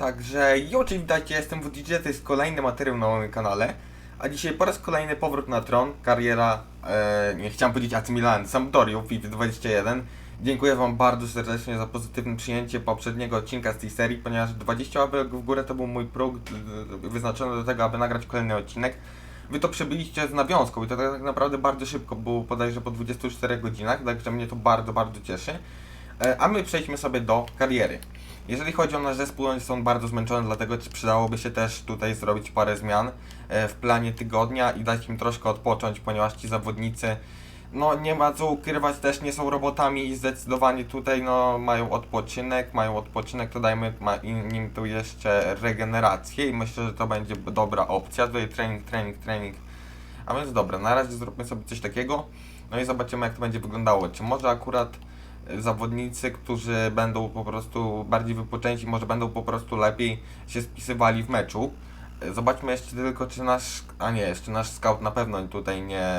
Także jo, cześć, witajcie, jestem WDJ, to jest kolejny materiał na moim kanale. A dzisiaj po raz kolejny powrót na tron, kariera, e, nie chciałem powiedzieć AC Milan, Sampdorio, FIFA 21. Dziękuję Wam bardzo serdecznie za pozytywne przyjęcie poprzedniego odcinka z tej serii, ponieważ 20 łapek w górę to był mój próg wyznaczony do tego, aby nagrać kolejny odcinek. Wy to przebyliście z nawiązką i to tak naprawdę bardzo szybko, było bodajże po 24 godzinach, także mnie to bardzo, bardzo cieszy. E, A my przejdźmy sobie do kariery. Jeżeli chodzi o nasz zespół, oni są bardzo zmęczone, dlatego przydałoby się też tutaj zrobić parę zmian e, w planie tygodnia i dać im troszkę odpocząć, ponieważ ci zawodnicy, no nie ma co ukrywać, też nie są robotami i zdecydowanie tutaj no mają odpoczynek, mają odpoczynek, to dajmy im tu jeszcze regenerację i myślę, że to będzie dobra opcja. Tutaj trening, trening, trening. A więc dobra, na razie zróbmy sobie coś takiego, no i zobaczymy jak to będzie wyglądało. Czy może akurat zawodnicy, którzy będą po prostu bardziej wypoczęci, może będą po prostu lepiej się spisywali w meczu. Zobaczmy jeszcze tylko, czy nasz, a nie, jeszcze nasz scout na pewno tutaj nie,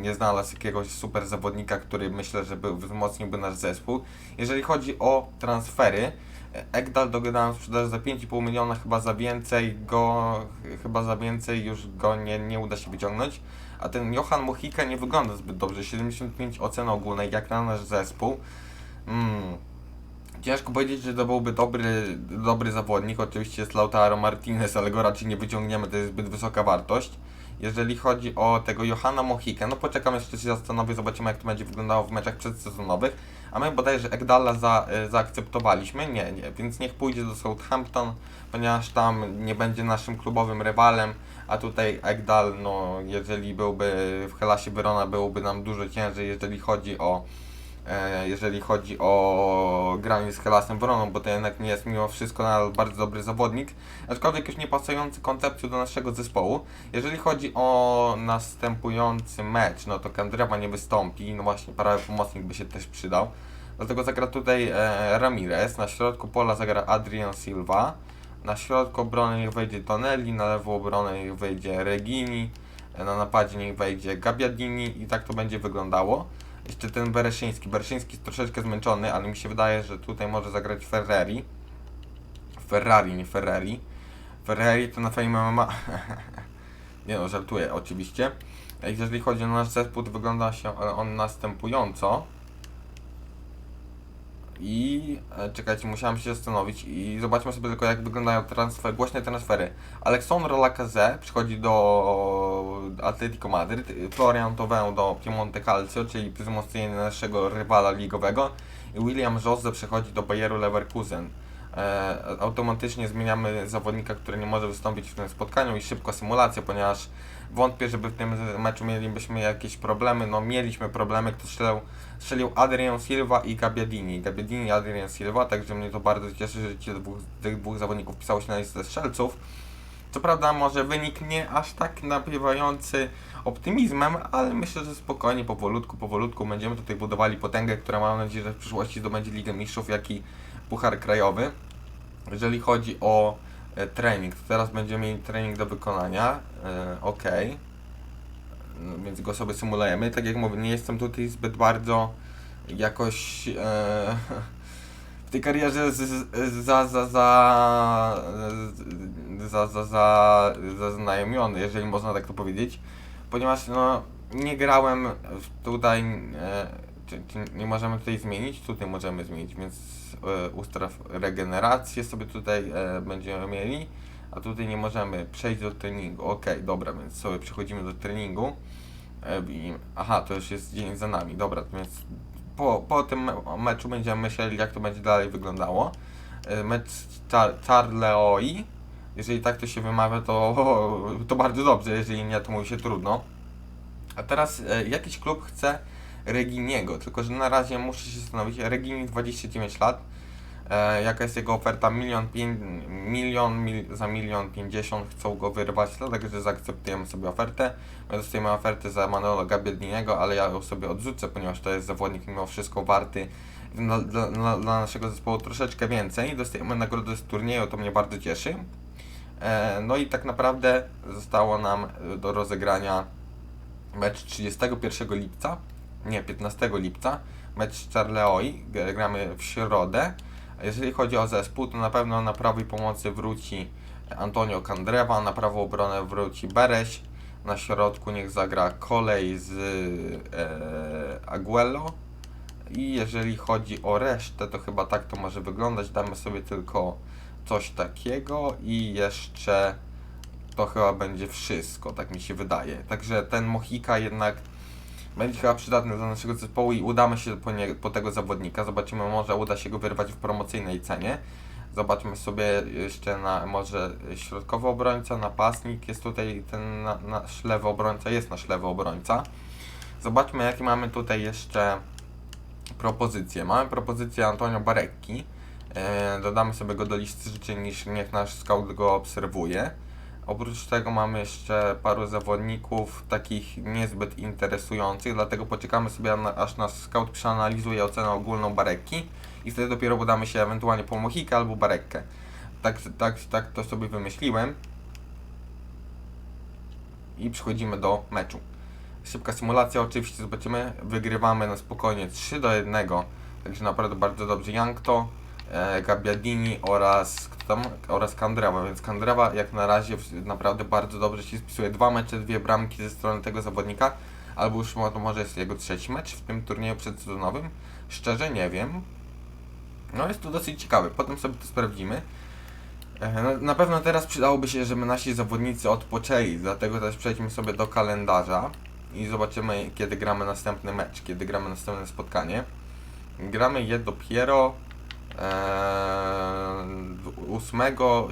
nie znalazł jakiegoś super zawodnika, który myślę, że by wzmocniłby nasz zespół. Jeżeli chodzi o transfery, Ekdal dogadałem sprzedaż za 5,5 miliona, chyba za więcej go, chyba za więcej już go nie, nie uda się wyciągnąć. A ten Johan Mochika nie wygląda zbyt dobrze, 75 ocen ogólnej jak na nasz zespół. Mm. Ciężko powiedzieć, że to byłby dobry, dobry zawodnik. Oczywiście jest Lautaro Martinez, ale go raczej nie wyciągniemy, to jest zbyt wysoka wartość. Jeżeli chodzi o tego Johana Mohikę, no poczekam jeszcze się zastanowię, zobaczymy jak to będzie wyglądało w meczach przedsezonowych. A my bodajże Egdala za, y, zaakceptowaliśmy, nie, nie, więc niech pójdzie do Southampton, ponieważ tam nie będzie naszym klubowym rywalem, a tutaj Egdal, no jeżeli byłby w Helasie Verona, byłoby nam dużo ciężej, jeżeli chodzi o e, jeżeli chodzi o granie z Helasem Veroną, bo to jednak nie jest mimo wszystko nadal bardzo dobry zawodnik, aczkolwiek już nie pasujący koncepcją do naszego zespołu. Jeżeli chodzi o następujący mecz, no to Kandrewa nie wystąpi, no właśnie prawy pomocnik by się też przydał. Dlatego zagra tutaj e, Ramirez, na środku pola zagra Adrian Silva, na środku obrony niech wejdzie Tonelli, na lewą obronę niech wejdzie Regini, na napadzie niech wejdzie Gabiadini i tak to będzie wyglądało. Jeszcze ten Bereszyński. Bereszyński jest troszeczkę zmęczony, ale mi się wydaje, że tutaj może zagrać Ferrari. Ferrari, nie Ferrari. Ferrari to na Fame MMA. nie no, żartuję oczywiście. Jeżeli chodzi o nasz zespół, to wygląda się on następująco. I e, czekajcie, musiałem się zastanowić i zobaczmy sobie tylko jak wyglądają transfer, głośne transfery. Alexandre Lacazette przychodzi do Atletico Madryt, Florian Thauvin do Piemonte Calcio, czyli wzmocnienie naszego rywala ligowego i William Jose przechodzi do Bayeru Leverkusen. E, automatycznie zmieniamy zawodnika, który nie może wystąpić w tym spotkaniu i szybko symulacja, ponieważ wątpię, żeby w tym meczu mielibyśmy jakieś problemy. No mieliśmy problemy, kto strzelał, strzelił Adrian Silva i Gabiadini. Gabiadini i Adrian Silva, także mnie to bardzo cieszy, że ci dwóch, tych dwóch zawodników pisało się na listę strzelców. Co prawda może wynik nie aż tak napiewający optymizmem, ale myślę, że spokojnie, powolutku, powolutku będziemy tutaj budowali potęgę, która mam nadzieję, że w przyszłości zdobędzie Ligę Mistrzów, jak i Puchar Krajowy. Jeżeli chodzi o trening, to teraz będziemy mieli trening do wykonania. E, ok. No, więc go sobie symulujemy. Tak jak mówię, nie jestem tutaj zbyt bardzo jakoś e, w tej karierze za, za, za, za, za, za, zaznajomiony, jeżeli można tak to powiedzieć, ponieważ no, nie grałem tutaj, e, czy, czy nie możemy tutaj zmienić, tutaj możemy zmienić, więc e, ustaw regenerację sobie tutaj e, będziemy mieli, a tutaj nie możemy przejść do treningu, ok, dobra, więc sobie przechodzimy do treningu, e, i, aha, to już jest dzień za nami, dobra, więc po, po tym me- meczu będziemy myśleli, jak to będzie dalej wyglądało. E, Mecz Char- Charleoi, jeżeli tak to się wymawia, to, to bardzo dobrze, jeżeli nie, to mówi się trudno. A teraz e, jakiś klub chce Reginiego, tylko że na razie muszę się zastanowić. Regini 29 lat. E, jaka jest jego oferta? Milion, pię- milion mil, za milion pięćdziesiąt chcą go wyrwać, dlatego że zaakceptujemy sobie ofertę. My dostajemy ofertę za Manolo Gabiediniego, ale ja ją sobie odrzucę, ponieważ to jest zawodnik mimo wszystko warty dla, dla, dla, naszego zespołu troszeczkę więcej. Dostajemy nagrodę z turnieju, to mnie bardzo cieszy. E, no i tak naprawdę zostało nam do rozegrania mecz 31 lipca, nie, 15 lipca, mecz z Charleoi, gramy w środę, jeżeli chodzi o zespół, to na pewno na prawej pomocy wróci Antonio Candreva, na prawą obronę wróci Bereś, na środku niech zagra Kolej z e, Aguelo. I jeżeli chodzi o resztę, to chyba tak to może wyglądać. Damy sobie tylko coś takiego i jeszcze to chyba będzie wszystko, tak mi się wydaje. Także ten Mochika jednak będzie chyba przydatny dla naszego zespołu i udamy się po, nie, po tego zawodnika. Zobaczymy, może uda się go wyrwać w promocyjnej cenie. Zobaczmy sobie jeszcze na może środkowy obrońca, napastnik, jest tutaj ten na, nasz lewy obrońca, jest nasz lewy obrońca. Zobaczmy jakie mamy tutaj jeszcze propozycje. Mamy propozycję Antonio Barecki. E, dodamy sobie go do listy życzeń, niż niech nasz scout go obserwuje. Oprócz tego mamy jeszcze paru zawodników takich niezbyt interesujących, dlatego poczekamy sobie aż nasz scout przeanalizuje ocenę ogólną Barekki i wtedy dopiero udamy się ewentualnie po Mohikę albo Barekkę. Tak, tak, tak to sobie wymyśliłem. I przechodzimy do meczu. Szybka symulacja, oczywiście zobaczymy. Wygrywamy na spokojnie 3 do 1. Także naprawdę bardzo dobrze. Jankto, Gabbiadini oraz kto tam? oraz Kandrewa, więc Kandrewa jak na razie naprawdę bardzo dobrze się spisuje. Dwa mecze, dwie bramki ze strony tego zawodnika, albo już to może jest jego trzeci mecz w tym turnieju przedsezonowym. Szczerze nie wiem. No jest to dosyć ciekawe, potem sobie to sprawdzimy. E, Na, na pewno teraz przydałoby się, żeby nasi zawodnicy odpoczęli, dlatego też przejdźmy sobie do kalendarza i zobaczymy kiedy gramy następny mecz, kiedy gramy następne spotkanie. Gramy je dopiero e, 8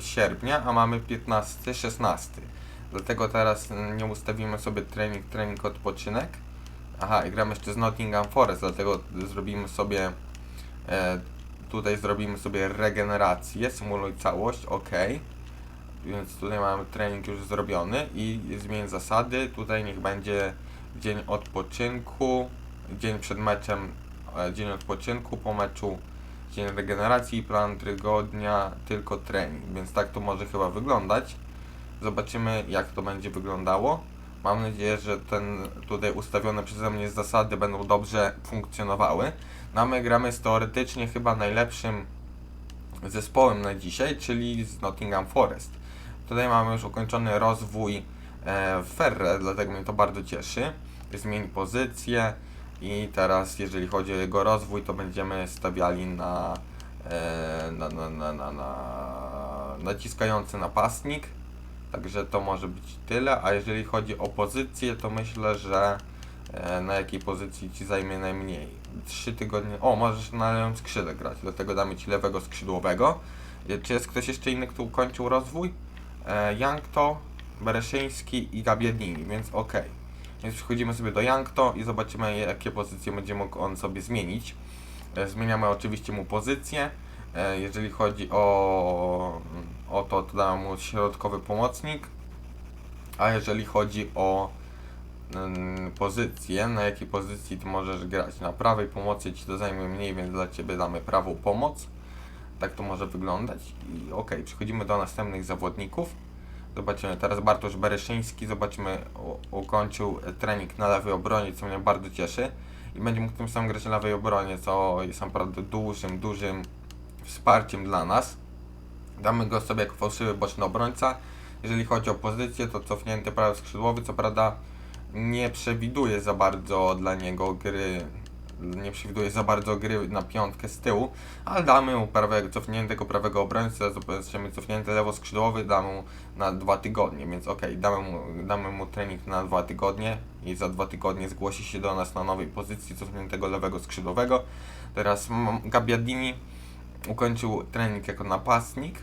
sierpnia, a mamy 15, 16. Dlatego teraz nie ustawimy sobie trening, trening, odpoczynek. Aha, i gramy jeszcze z Nottingham Forest, dlatego zrobimy sobie e, tutaj zrobimy sobie regenerację, symuluj całość, ok. Więc tutaj mamy trening już zrobiony i zmień zasady. Tutaj niech będzie dzień odpoczynku, dzień przed meczem, e, dzień odpoczynku, po meczu dzień regeneracji, plan tygodnia, tylko trening. Więc tak to może chyba wyglądać. Zobaczymy jak to będzie wyglądało. Mam nadzieję, że ten tutaj ustawione przeze mnie zasady będą dobrze funkcjonowały. No my gramy z teoretycznie chyba najlepszym zespołem na dzisiaj, czyli z Nottingham Forest. Tutaj mamy już ukończony rozwój e, Ferre, dlatego mnie to bardzo cieszy. Zmień pozycję i teraz jeżeli chodzi o jego rozwój, to będziemy stawiali na, e, na, na, na, na, na naciskający napastnik. Także to może być tyle, a jeżeli chodzi o pozycję, to myślę, że e, na jakiej pozycji ci zajmie najmniej. Trzy tygodnie. O, możesz na lewym skrzydle grać, dlatego damy ci lewego skrzydłowego. E, Czy jest ktoś jeszcze inny, kto ukończył rozwój? Jankto, Bereszyński i Gabiadini, więc ok. Więc przechodzimy sobie do Jankto i zobaczymy, jakie pozycje będzie mógł on sobie zmienić. E, Zmieniamy oczywiście mu pozycję. E, Jeżeli chodzi o, o to, to damy mu środkowy pomocnik. A jeżeli chodzi o mm, pozycję, na jakiej pozycji ty możesz grać. Na prawej pomocy ci to zajmie mniej, więc dla ciebie damy prawą pomoc. Tak to może wyglądać. I ok, przechodzimy do następnych zawodników. Zobaczymy, teraz Bartosz Bereszyński, zobaczymy, ukończył trening na lewej obronie, co mnie bardzo cieszy. I będzie mógł tym samym grać na lewej obronie, co jest naprawdę dużym, dużym wsparciem dla nas. Damy go sobie jako fałszywy boczny obrońca. Jeżeli chodzi o pozycję, to cofnięty prawy skrzydłowy, co prawda nie przewiduje za bardzo dla niego gry, nie przewiduje za bardzo gry na piątkę z tyłu, ale damy mu prawego, cofniętego prawego obrońcę, zobaczymy cofnięty lewo skrzydłowy, damy mu na dwa tygodnie, więc okej, damy, mu, damy mu trening na dwa tygodnie i za dwa tygodnie zgłosi się do nas na nowej pozycji cofniętego lewego skrzydłowego. Teraz Gabbiadini ukończył trening jako napastnik,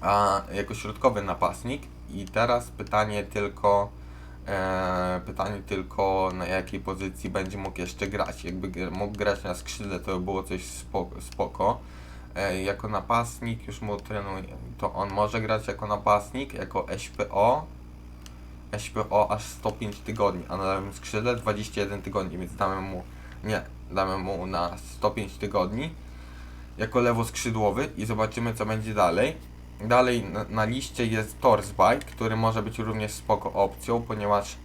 a jako środkowy napastnik i teraz pytanie tylko e, pytanie tylko na jakiej pozycji będzie mógł jeszcze grać. Jakby mógł grać na skrzydle to by było coś spoko. spoko. E, jako napastnik już mu trenuje, to on może grać jako napastnik, jako SPO SPO aż 105 tygodni, a na lewym skrzydle 21 tygodni, więc damy mu nie, damy mu na 105 tygodni jako lewo skrzydłowy i zobaczymy co będzie dalej. Dalej na, na liście jest Torsby, który może być również spoko opcją, ponieważ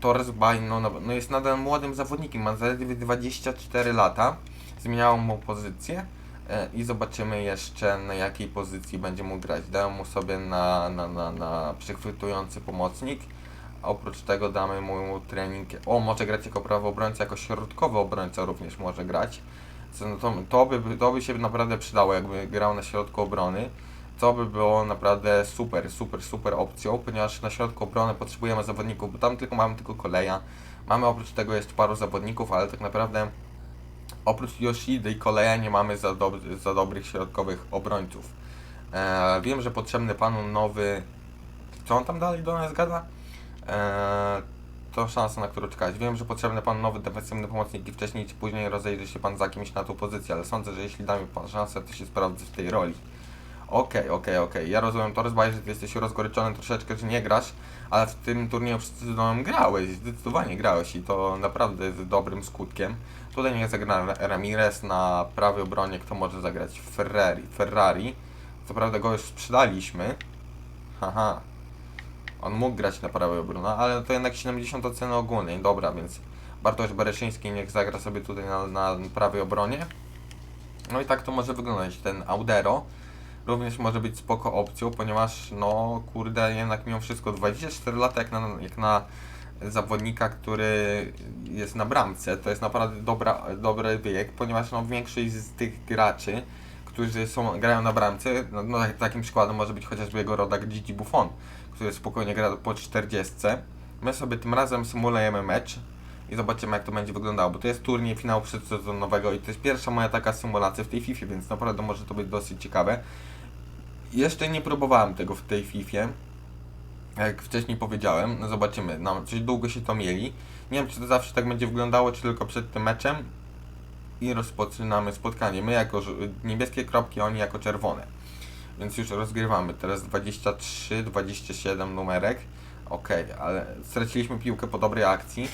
Torsby no, no, no jest nadal młodym zawodnikiem, ma zaledwie 24 lata, zmieniało mu pozycję E, I zobaczymy jeszcze na jakiej pozycji będzie mógł grać. Dałem mu sobie na, na, na, na pomocnik. Oprócz tego damy mu trening. O, może grać jako prawy obrońca, jako środkowy obrońca również może grać. No to, to, by, to by się naprawdę przydało, jakby grał na środku obrony. To by było naprawdę super, super, super opcją, ponieważ na środku obrony potrzebujemy zawodników, bo tam tylko mamy tylko koleja. Mamy oprócz tego jeszcze paru zawodników, ale tak naprawdę oprócz Yoshidy i Koleja nie mamy za, za dobrych środkowych obrońców. E, wiem, że potrzebny panu nowy. Co on tam dalej do nas gada? E, to szansa, na którą czekać. Wiem, że potrzebny pan nowy defensywny pomocnik i wcześniej czy później rozejrzy się pan za kimś na tą pozycję, ale sądzę, że jeśli da mi pan szansę, to się sprawdzę w tej roli. Okej, okej, okej. Ja rozumiem to, rozbaję, że ty jesteś rozgoryczony troszeczkę, że nie grasz, ale w tym turnieju przed grałeś, zdecydowanie grałeś i to naprawdę z dobrym skutkiem. Tutaj nie zagra Ramirez na prawej obronie, kto może zagrać? Ferrari. Ferrari. Co prawda go już sprzedaliśmy. Haha. On mógł grać na prawej obronie, ale to jednak 70 oceny ogólnej. Dobra, więc Bartosz Bereszyński niech zagra sobie tutaj na, na prawej obronie. No i tak to może wyglądać. Ten Audero również może być spoko opcją, ponieważ no kurde jednak mimo wszystko 24 lata jak na, jak na zawodnika, który jest na bramce, to jest naprawdę dobra, dobry wiek, ponieważ no większość z tych graczy, którzy są, grają na bramce, no, no tak- takim przykładem może być chociażby jego rodak Gigi Buffon, który spokojnie gra po 40. My sobie tym razem symulujemy mecz i zobaczymy jak to będzie wyglądało, bo to jest turniej finału przedsezonowego i to jest pierwsza moja taka symulacja w tej FIFA, więc naprawdę może to być dosyć ciekawe. Jeszcze nie próbowałem tego w tej FIFA. Jak wcześniej powiedziałem, no zobaczymy. No, coś długo się to mieli. Nie wiem, czy to zawsze tak będzie wyglądało, czy tylko przed tym meczem. I rozpoczynamy spotkanie. My jako niebieskie kropki, oni jako czerwone. Więc już rozgrywamy. Teraz 23, 27 numerek. Okej, ale straciliśmy piłkę po dobrej akcji.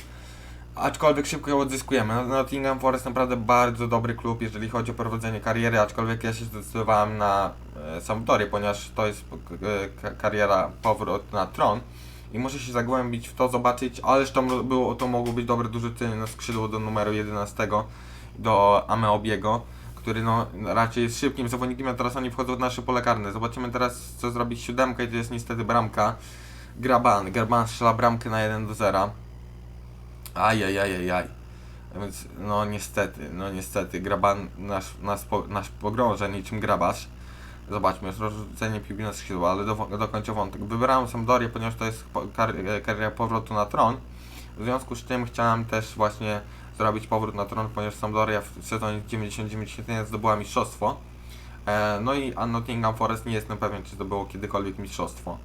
Aczkolwiek szybko ją odzyskujemy. No, Nottingham Forest naprawdę bardzo dobry klub, jeżeli chodzi o prowadzenie kariery, aczkolwiek ja się zdecydowałem na e, Sampdorię, ponieważ to jest e, ka- kariera powrót na tron i muszę się zagłębić w to, zobaczyć, ależ to, było, to mogło być dobre ceny na skrzydło do numeru 11, do Ameobiego, który no raczej jest szybkim zawodnikiem, a teraz oni wchodzą w nasze pole karne. Zobaczymy teraz, co zrobić siódemka i to jest niestety bramka. Graban, Graban strzela bramkę na 1 do 0. Ajajajajaj. Więc no niestety, no niestety, graban nasz, nas, po, nasz pogrąża niczym grabarz. Zobaczmy, rozrzucenie piłki na skrzydło, ale do, dokończę wątek. Wybrałem Sampdorię, ponieważ to jest kar, kariera powrotu na tron. W związku z czym chciałem też właśnie zrobić powrót na tron, ponieważ Sampdoria w sezonie 99 zdobyła mistrzostwo. E, no i a Nottingham Forest nie jestem pewien, czy to było kiedykolwiek mistrzostwo.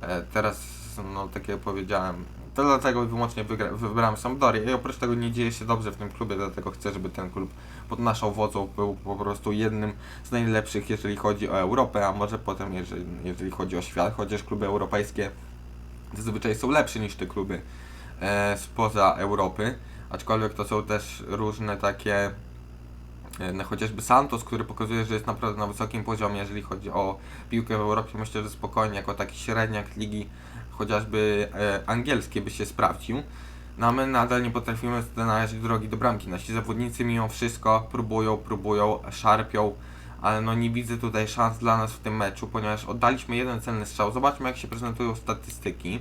E, teraz, no tak jak powiedziałem, to dlatego wyłącznie wybrałem Sampdorię. I oprócz tego nie dzieje się dobrze w tym klubie, dlatego chcę, żeby ten klub pod naszą wodzą był po prostu jednym z najlepszych, jeżeli chodzi o Europę, a może potem, jeżeli, jeżeli chodzi o świat, chociaż kluby europejskie zazwyczaj są lepsze niż te kluby e, spoza Europy, aczkolwiek to są też różne takie E, no chociażby Santos, który pokazuje, że jest naprawdę na wysokim poziomie, jeżeli chodzi o piłkę w Europie. Myślę, że spokojnie, jako taki średniak ligi chociażby e, angielskiej by się sprawdził. No a my nadal nie potrafimy znaleźć drogi do bramki. Nasi zawodnicy mimo wszystko próbują, próbują, szarpią, ale no nie widzę tutaj szans dla nas w tym meczu, ponieważ oddaliśmy jeden celny strzał. Zobaczmy jak się prezentują statystyki.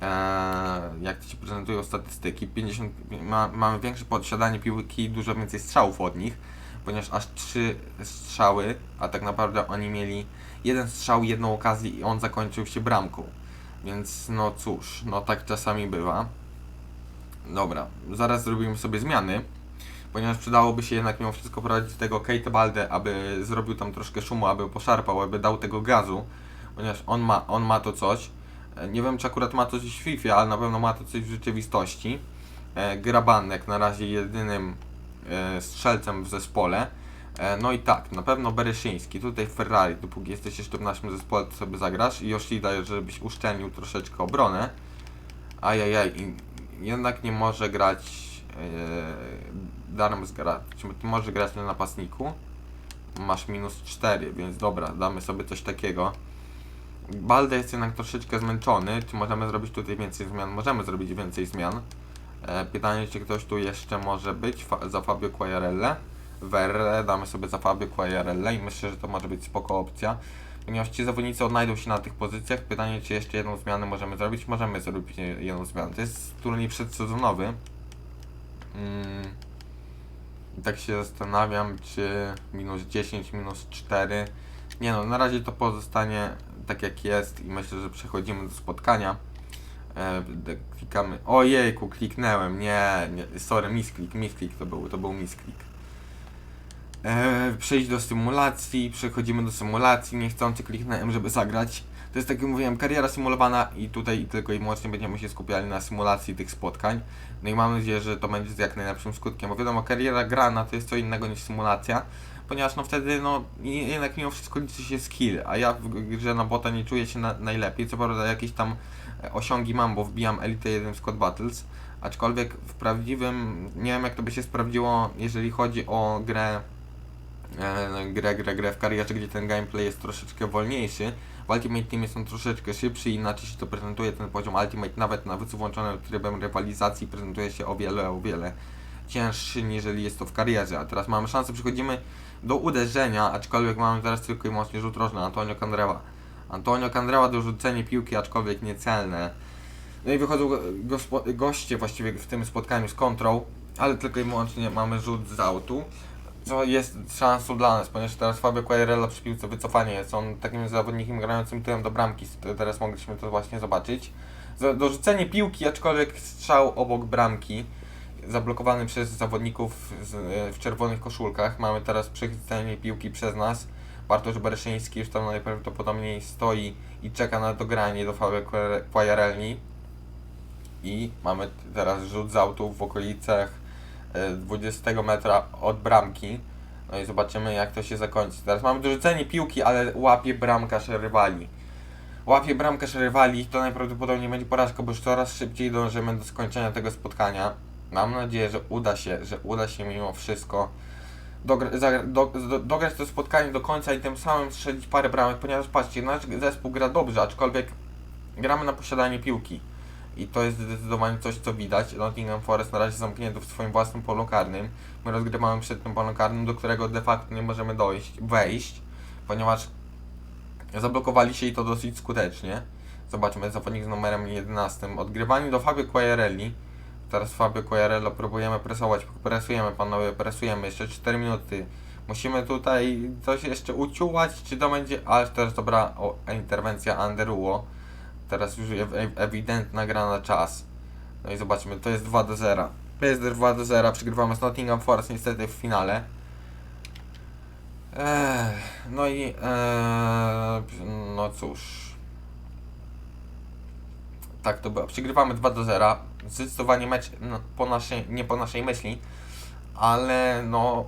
Eee, jak się prezentują statystyki. 50, ma, mamy większe posiadanie piłki, dużo więcej strzałów od nich, ponieważ aż 3 strzały, a tak naprawdę oni mieli jeden strzał, jedną okazję i on zakończył się bramką. Więc no cóż, no tak czasami bywa. Dobra, zaraz zrobimy sobie zmiany, ponieważ przydałoby się jednak mimo wszystko prowadzić tego Kate Balde, aby zrobił tam troszkę szumu, aby poszarpał, aby dał tego gazu, ponieważ on ma, on ma to coś. E, Nie wiem, czy akurat ma to coś w FIFA, ale na pewno ma to coś w rzeczywistości. E, Grabanek na razie jedynym e, strzelcem w zespole. E, no i tak, na pewno Bereszyński, tutaj Ferrari, dopóki jesteś jeszcze w naszym zespole, to sobie zagrasz. I Yoshida, żebyś uszczelnił troszeczkę obronę. Ajajaj, i jednak nie może grać e, Darm zgra, czy ty może grać na napastniku. Masz minus 4, więc dobra, damy sobie coś takiego. Balde jest jednak troszeczkę zmęczony. Czy możemy zrobić tutaj więcej zmian? Możemy zrobić więcej zmian. E, pytanie, czy ktoś tu jeszcze może być fa za Fabio Quagliarella. Verre, damy sobie za Fabio IRL i myślę, że to może być spoko opcja. Ponieważ ci zawodnicy odnajdą się na tych pozycjach, pytanie czy jeszcze jedną zmianę możemy zrobić? Możemy zrobić jedną zmianę. To jest turniej przedsezonowy. Mm. I tak się zastanawiam, czy minus 10, minus 4. Nie no, na razie to pozostanie tak jak jest i myślę, że przechodzimy do spotkania. E, klikamy. Ojejku, kliknąłem. Nie, nie, sorry, misklik, misklik to był, to był misklik. E, przejść do symulacji, przechodzimy do symulacji, niechcący kliknąłem, żeby zagrać. To jest tak jak mówiłem, kariera symulowana i tutaj tylko i wyłącznie będziemy się skupiali na symulacji tych spotkań. No i mam nadzieję, że to będzie z jak najlepszym skutkiem, bo wiadomo, kariera grana to jest co innego niż symulacja, ponieważ no wtedy no jednak mimo wszystko liczy się skill, a ja w grze na bota nie czuję się na, najlepiej, co prawda jakieś tam e, osiągi mam, bo wbijam Elite 1 w Squad Battles, aczkolwiek w prawdziwym, nie wiem jak to by się sprawdziło, jeżeli chodzi o grę grę, grę, grę w karierze, gdzie ten gameplay jest troszeczkę wolniejszy. W Ultimate Team jest on troszeczkę szybszy, inaczej się to prezentuje, ten poziom Ultimate nawet nawet z włączonym trybem rywalizacji prezentuje się o wiele, o wiele cięższy, niżeli jest to w karierze. A teraz mamy szansę, przechodzimy do uderzenia, aczkolwiek mamy teraz tylko i wyłącznie rzut rożny, Antonio Candreva. Antonio Candreva do rzucenia piłki, aczkolwiek niecelne. No i wychodzą goście właściwie w tym spotkaniu z kontrą, ale tylko i wyłącznie mamy rzut z autu co jest szansą dla nas, ponieważ teraz Fabio Quagliarella przy piłce wycofanie jest on takim zawodnikiem grającym tyłem do bramki, teraz mogliśmy to właśnie zobaczyć. Dorzucenie piłki, aczkolwiek strzał obok bramki, zablokowany przez zawodników e, w czerwonych koszulkach. Mamy teraz przechwycenie piłki przez nas. Bartosz Bereszyński już tam najprawdopodobniej stoi i czeka na dogranie do Fabio Quagliarelli. I mamy teraz rzut z autu w okolicach 20 metra od bramki. No i zobaczymy jak to się zakończy. Teraz mamy dorzucenie piłki, ale łapie bramkarz rywali. Łapie bramkarz rywali, to najprawdopodobniej będzie porażka, bo już coraz szybciej dążymy do skończenia tego spotkania. Mam nadzieję, że uda się, że uda się mimo wszystko dogra, do, do, dograć to spotkanie do końca i tym samym strzelić parę bramek, ponieważ patrzcie, nasz zespół gra dobrze, aczkolwiek gramy na posiadanie piłki. I to jest zdecydowanie coś, co widać. Nottingham Forest na razie zamknięty w swoim własnym polu karnym. My rozgrywamy przed tym polem karnym, do którego de facto nie możemy dojść, wejść, ponieważ zablokowali się i to dosyć skutecznie. Zobaczmy, zawodnik z numerem 11. Odgrywanie do Fabio Quagliarelli. Teraz Fabio Quagliarello próbujemy presować. Presujemy panowie, presujemy. Jeszcze 4 minuty. Musimy tutaj coś jeszcze uciułać, czy to będzie... Ale teraz dobra o, interwencja Anderuło. Teraz już ew- ew- ewidentna gra na czas. No i zobaczmy, to jest 2 do 0. To jest 2 do 0, przegrywamy z Nottingham Forest niestety w finale. Ech, no i eee, no cóż. Tak to było. Przegrywamy 2 do 0. Zdecydowanie mecz no, po naszej, nie po naszej myśli, ale no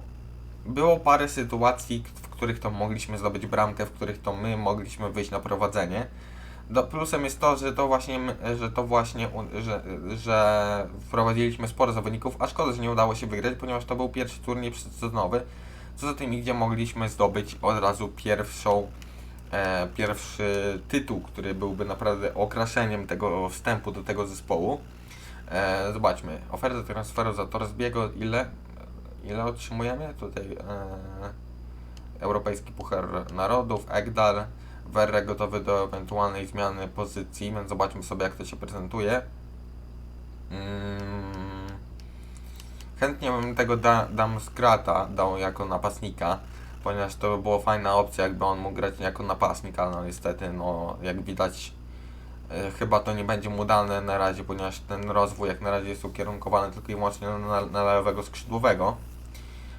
było parę sytuacji, w których to mogliśmy zdobyć bramkę, w których to my mogliśmy wyjść na prowadzenie. Do, plusem jest to, że to właśnie, że to właśnie, że, że wprowadziliśmy sporo zawodników, a szkoda, że nie udało się wygrać, ponieważ to był pierwszy turniej przedsezonowy. Co za tym gdzie mogliśmy zdobyć od razu pierwszą, e, pierwszy tytuł, który byłby naprawdę okraszeniem tego wstępu do tego zespołu. E, zobaczmy, oferta transferu za Torsbiego, ile, ile otrzymujemy? Tutaj e, Europejski Puchar Narodów, Egdal, Werre gotowy do ewentualnej zmiany pozycji, więc zobaczmy sobie jak to się prezentuje. Mm. Chętnie bym tego da, dam Skrata dał jako napastnika, ponieważ to by była fajna opcja, jakby on mógł grać jako napastnik, ale no niestety, no jak widać, e, chyba to nie będzie mu dane na razie, ponieważ ten rozwój jak na razie jest ukierunkowany tylko i wyłącznie na, na lewego skrzydłowego.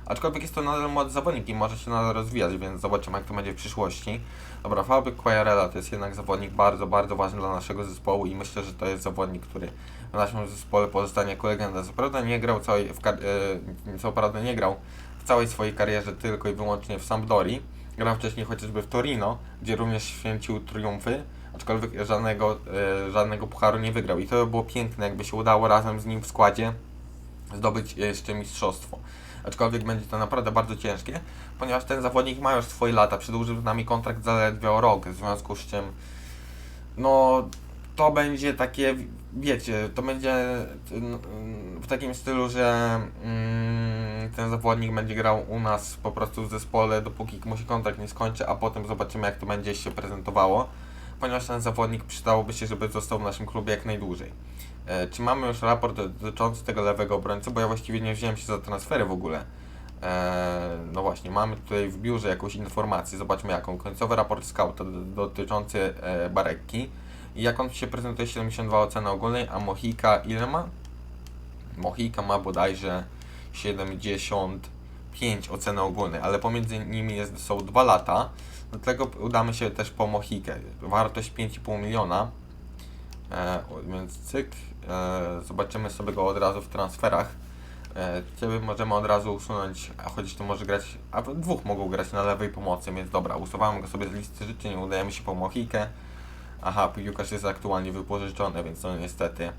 Aczkolwiek jest to nadal młody zawodnik i może się nadal rozwijać, więc zobaczymy jak to będzie w przyszłości. Dobra, Fabio Quagliarella to jest jednak zawodnik bardzo, bardzo ważny dla naszego zespołu i myślę, że to jest zawodnik, który w naszym zespole pozostanie jako legenda. Co prawda nie grał całej, w e, co prawda nie grał w całej swojej karierze tylko i wyłącznie w Sampdori. Grał wcześniej chociażby w Torino, gdzie również święcił triumfy, aczkolwiek żadnego, e, żadnego pucharu nie wygrał. I to by było piękne, jakby się udało razem z nim w składzie zdobyć jeszcze mistrzostwo. Aczkolwiek będzie to naprawdę bardzo ciężkie, ponieważ ten zawodnik ma już swoje lata, przedłużył z nami kontrakt zaledwie o rok, w związku z czym no to będzie takie, wiecie, to będzie mm, w takim stylu, że mm, ten zawodnik będzie grał u nas po prostu w zespole, dopóki mu się kontrakt nie skończy, a potem zobaczymy jak to będzie się prezentowało, ponieważ ten zawodnik przydałoby się, żeby został w naszym klubie jak najdłużej. E, czy mamy już raport dotyczący tego lewego obrońcy, bo ja właściwie nie wziąłem się za transfery w ogóle. E, no właśnie, mamy tutaj w biurze jakąś informację, zobaczmy jaką. Końcowy raport scouta do- dotyczący e, Barekki. I jak on się prezentuje 72 oceny ogólnej, a Mohika ile ma? Mohika ma bodajże 75 oceny ogólnej, ale pomiędzy nimi jest, są 2 lata. Dlatego udamy się też po Mohikę. Wartość 5,5 miliona. E, więc cyk. E, zobaczymy sobie go od razu w transferach. E, Ciebie możemy od razu usunąć, a choć to może grać, a dwóch mogą grać na lewej pomocy, więc dobra, usuwamy go sobie z listy życzeń, udajemy się po Mohikę. Aha, piłkarz jest aktualnie wypożyczony, więc no niestety.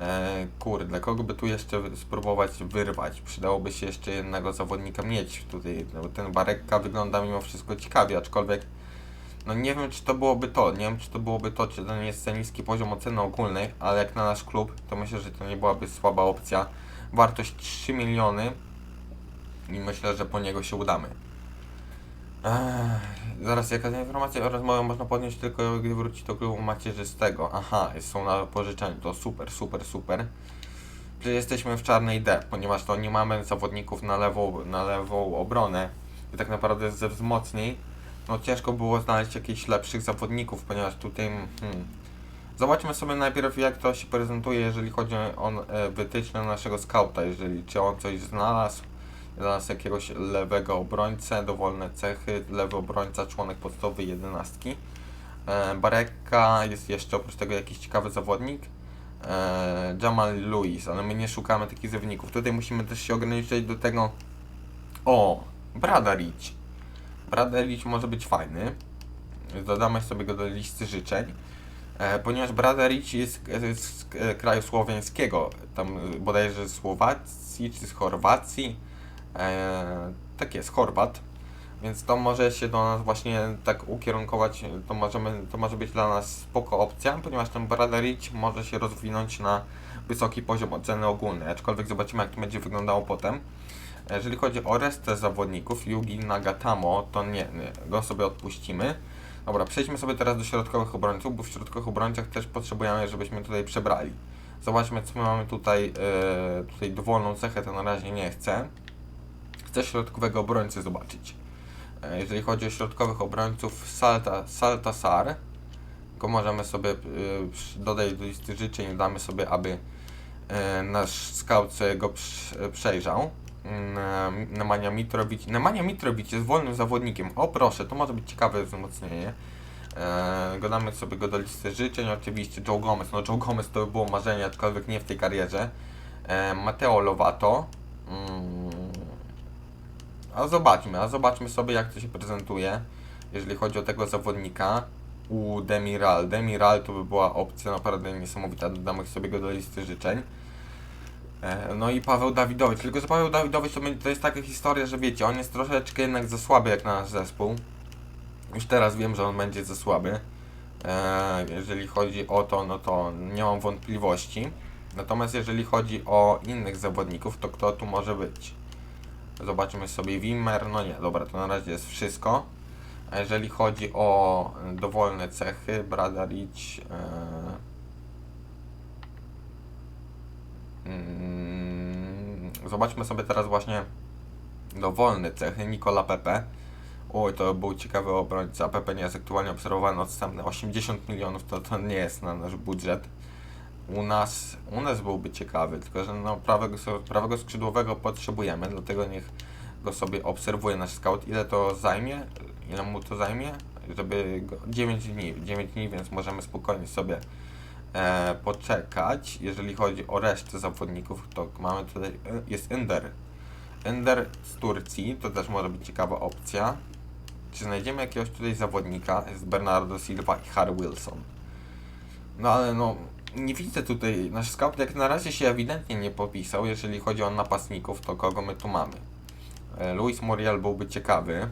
E, dla kogo by tu jeszcze spróbować wyrwać? Przydałoby się jeszcze jednego zawodnika mieć tutaj. No, ten Barekka wygląda mimo wszystko ciekawie, aczkolwiek no nie wiem czy to byłoby to, nie wiem czy to byłoby to, czy to nie jest za niski poziom oceny ogólnej, ale jak na nasz klub, to myślę, że to nie byłaby słaba opcja. Wartość 3 miliony i myślę, że po niego się udamy. Zaraz jaka informacja? O rozmowie można podnieść tylko gdy wróci do klubu macierzystego. Aha, są na pożyczeniu, to super, super, super. Że jesteśmy w czarnej D, ponieważ to nie mamy zawodników na lewą, na lewą obronę. I tak naprawdę ze wzmocnień no ciężko było znaleźć jakichś lepszych zawodników, ponieważ tutaj hmm, zobaczmy sobie najpierw jak to się prezentuje, jeżeli chodzi o e, wytyczne naszego skauta, jeżeli czy on coś znalazł, znalazł jakiegoś lewego obrońcę, dowolne cechy, lewy obrońca, członek podstawowej jedenastki. E, Barekka jest jeszcze oprócz tego jakiś ciekawy zawodnik. E, Jamal Lewis, ale my nie szukamy takich zawodników. Tutaj musimy też się ograniczyć do tego. O, Brada Rich. Bradericz może być fajny. Dodamy sobie go do listy życzeń. E, ponieważ Bradericz jest z, kraju słowiańskiego, tam bodajże z Słowacji czy z Chorwacji. E, tak jest, Chorwat. Więc to może się do nas właśnie tak ukierunkować, to, możemy, to może być dla nas spoko opcja, ponieważ ten Bradericz może się rozwinąć na wysoki poziom oceny ogólnej, aczkolwiek zobaczymy jak to będzie wyglądało potem. Jeżeli chodzi o resztę zawodników, Yugi Nagatamo, to nie, nie, go sobie odpuścimy. Dobra, przejdźmy sobie teraz do środkowych obrońców, bo w środkowych obrońcach też potrzebujemy, żebyśmy tutaj przebrali. Zobaczmy, co my mamy tutaj, e, tutaj dowolną cechę, to na razie nie chcę. Chcę środkowego obrońcy zobaczyć. E, jeżeli chodzi o środkowych obrońców, Salta, Saltasar, go możemy sobie e, dodać do listy życzeń, damy sobie, aby e, nasz scout sobie go prz- przejrzał. Mm, Nemanja Mitrovic. Nemanja Mitrovic jest wolnym zawodnikiem. O proszę, to może być ciekawe wzmocnienie. Eee, sobie go do listy życzeń. Oczywiście Joe Gomez. No Joe Gomez to by było marzenie, aczkolwiek nie w tej karierze. Eee, Mateo Lovato. Mm, a zobaczmy, a zobaczmy sobie jak to się prezentuje. Jeżeli chodzi o tego zawodnika. U Demiral. Demiral to by była opcja naprawdę niesamowita. Dodamy sobie go do listy życzeń. E, No i Paweł Dawidowicz, tylko że Paweł Dawidowicz to, to jest taka historia, że wiecie, on jest troszeczkę jednak za słaby jak na nasz zespół. Już teraz wiem, że on będzie za słaby. E, jeżeli chodzi o to, no to nie mam wątpliwości. Natomiast jeżeli chodzi o innych zawodników, to kto tu może być? Zobaczymy sobie Wimmer, no nie, dobra, to na razie jest wszystko. A jeżeli chodzi o dowolne cechy, Bradaric, e, Mm, Zobaczmy sobie teraz właśnie dowolne cechy Nikola Pepe. Oj, to był ciekawy obrońca. Pepe nie jest aktualnie obserwowany odstępny. 80 milionów to, to nie jest na nasz budżet. U nas, u nas byłby ciekawy, tylko że no, prawego, prawego skrzydłowego potrzebujemy, dlatego niech go sobie obserwuje nasz scout. Ile to zajmie? Ile mu to zajmie? Żeby go, 9 dni, 9 dni, więc możemy spokojnie sobie e, poczekać. Jeżeli chodzi o resztę zawodników, to mamy tutaj, e, jest Ender. Ender z Turcji, to też może być ciekawa opcja. Czy znajdziemy jakiegoś tutaj zawodnika? Jest Bernardo Silva i Harry Wilson. No ale no, nie widzę tutaj, nasz scout jak na razie się ewidentnie nie popisał, jeżeli chodzi o napastników, to kogo my tu mamy. E, Luis Muriel byłby ciekawy,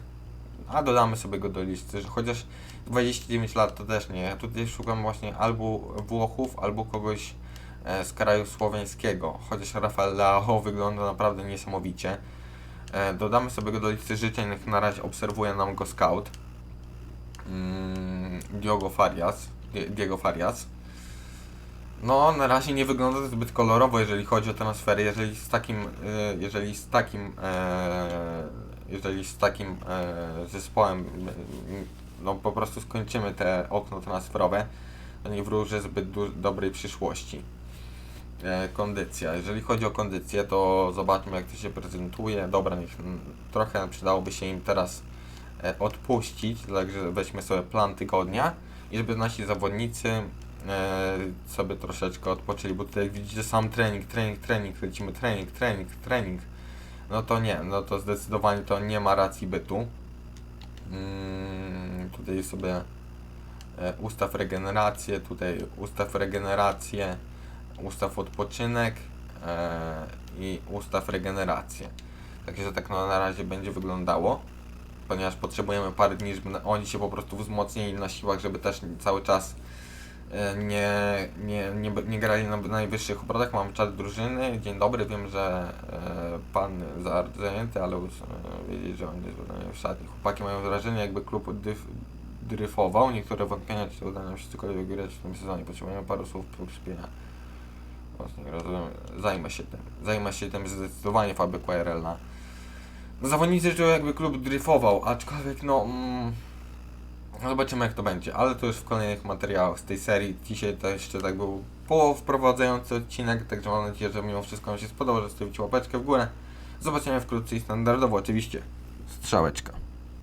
a dodamy sobie go do listy, że chociaż 29 lat to też nie. Ja tutaj szukam właśnie albo Włochów, albo kogoś e, z kraju słoweńskiego, chociaż Rafael Leao wygląda naprawdę niesamowicie. E, dodamy sobie go do listy życzeń, na razie obserwuje nam go scout. Mm, Diogo Farias. Die- Diego Farias. No, na razie nie wygląda to zbyt kolorowo, jeżeli chodzi o transfery. Jeżeli z takim, y, jeżeli z takim, e, jeżeli z takim e, zespołem, no po prostu skończymy te okno transferowe, to nie wróży zbyt dobrej przyszłości. E, kondycja. Jeżeli chodzi o kondycję, to zobaczmy jak to się prezentuje. Dobra, niech, trochę przydałoby się im teraz e, odpuścić, także weźmy sobie plan tygodnia i żeby nasi zawodnicy e, sobie troszeczkę odpoczęli, bo tutaj widzicie sam trening, trening, trening, lecimy trening, trening, trening. No to nie, no to zdecydowanie to nie ma racji bytu. Mm, tutaj sobie e, ustaw regenerację, tutaj ustaw regenerację, ustaw odpoczynek e, i ustaw regenerację. Także tak no, na razie będzie wyglądało, ponieważ potrzebujemy parę dni, żeby oni się po prostu wzmocnili na siłach, żeby też cały czas e, nie, nie, nie, nie grali na najwyższych obrotach. Mam czat drużyny. Dzień dobry, wiem, że e, pan za zajęty, ale już e, wiedzieć, że on jest w szatni. Chłopaki mają wrażenie, jakby klub dyf, dryfował. Niektóre wątpienia, czy uda nam się cokolwiek grać w tym sezonie. Potrzebujemy paru słów wspierania. Właśnie, rozumiem. Zajmę się tym. Zajmę się tym zdecydowanie Fabio Quagliarella. No, zawodnicy czują jakby klub dryfował, aczkolwiek no... Mm, zobaczymy jak to będzie, ale to już w kolejnych materiałach z tej serii. Dzisiaj to jeszcze tak był połow wprowadzający odcinek, także mam nadzieję, że mimo wszystko Wam się spodobał, że zostawicie łapeczkę w górę. Zobaczymy wkrótce i standardowo oczywiście strzałeczka.